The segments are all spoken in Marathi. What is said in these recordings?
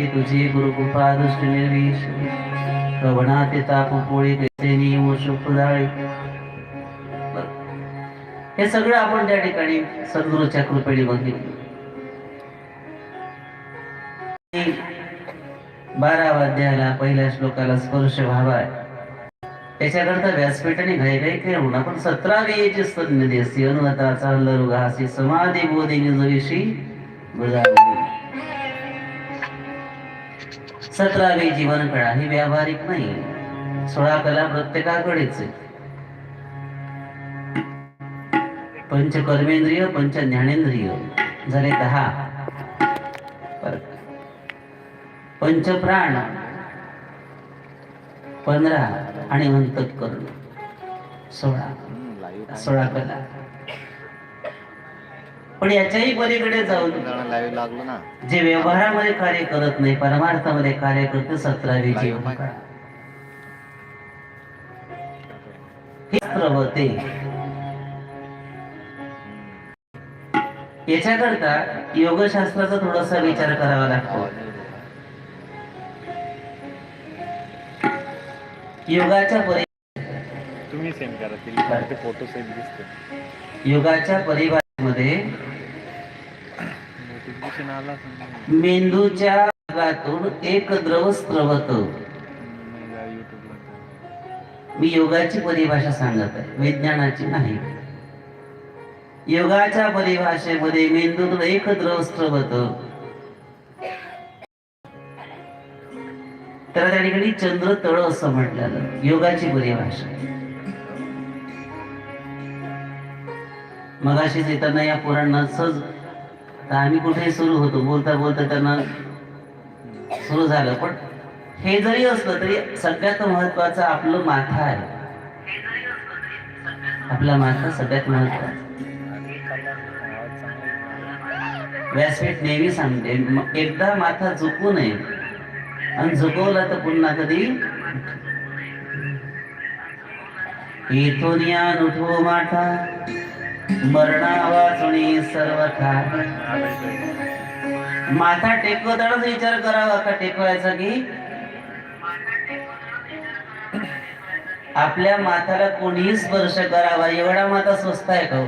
की तुझी गुरुकृपा दृष्टी निर्विष. प्रवणाते ताप पोळी कैसे नियम शुभदाळी हे सगळं आपण त्या ठिकाणी सद्गुरूच्या कृपेने बघितलं. बारा वाद्याला पहिल्या श्लोकाला स्पर्श व्हावा. त्याच्याकरता व्यासपीठाने घाई घाई केलं म्हणून आपण सतरा वेळेची देसी असते अनुमताचा लरुघासी समाधी बोधी निजविषयी सतरा सतरावी जीवन कळा ही व्यावहारिक नाही. सोळा कला प्रत्येकाकडेच. आहे पंच कर्मेंद्रिय पंच ज्ञानेंद्रिय झाले दहा. पंच प्राण पंधरा आणि अंतक सोळा. सोळा कला. पण याच्याही पलीकडे जाऊन लागलो ना. जे व्यवहारामध्ये कार्य करत नाही परमार्थामध्ये कार्य करते सतरावी हे प्रवते. याच्याकरता योगशास्त्राचा थोडासा विचार करावा लागतो. योगाच्या परि तुम्ही सेंड करा फोटो सेंड दिसते. योगाच्या परिभाषेमध्ये. मेंदूच्या भागातून एक द्रव स्त्रवत मी योगाची परिभाषा सांगत आहे. विज्ञानाची नाही. योगाच्या परिभाषेमध्ये मेंदूतून एक द्रव स्त्रवत त्याला त्या ठिकाणी चंद्र तळ असं म्हटलेलं. योगाची परिभाषा. मगाशीच येताना या पुराणात सहज तर आम्ही कुठेही सुरू होतो? बोलता बोलता त्यांना सुरू झालं. पण हे जरी असलं तरी सगळ्यात महत्वाचं आपलं माथा आहे. आपला माथा सगळ्यात महत्त्वाचा व्यासपीठ नेहमी सांगते एकदा माथा झुकू नये. आणि झुकवला तर पुन्हा कधी? इथून या उठो माथा. मरणा वाचणी सर्व खा माथा टेकवतानाच विचार करावा का टेकवायचा की? आपल्या माथ्याला कोणीही स्पर्श करावा एवढा माथा स्वस्त आहे का हो?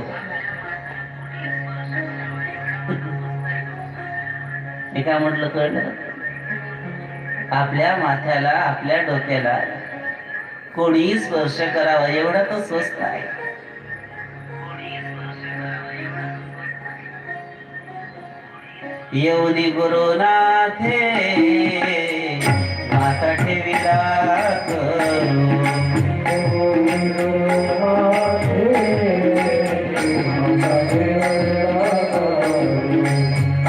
मी काय म्हटलं कळलं? आपल्या माथ्याला आपल्या डोक्याला कोणीही स्पर्श करावा एवढा तो स्वस्त आहे. येऊनी गुरुनाथे माता ठेविला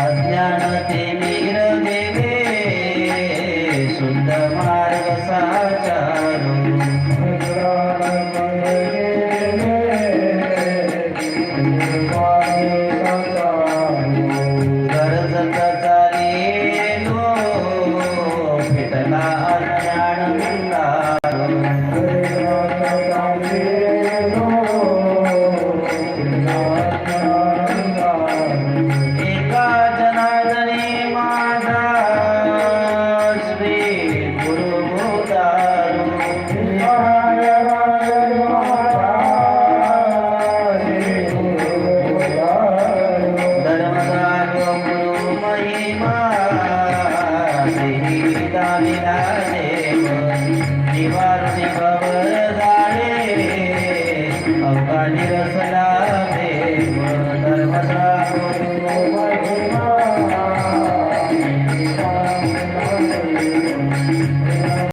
अज्ञानते मीर देवे श्री दानिला निवारणे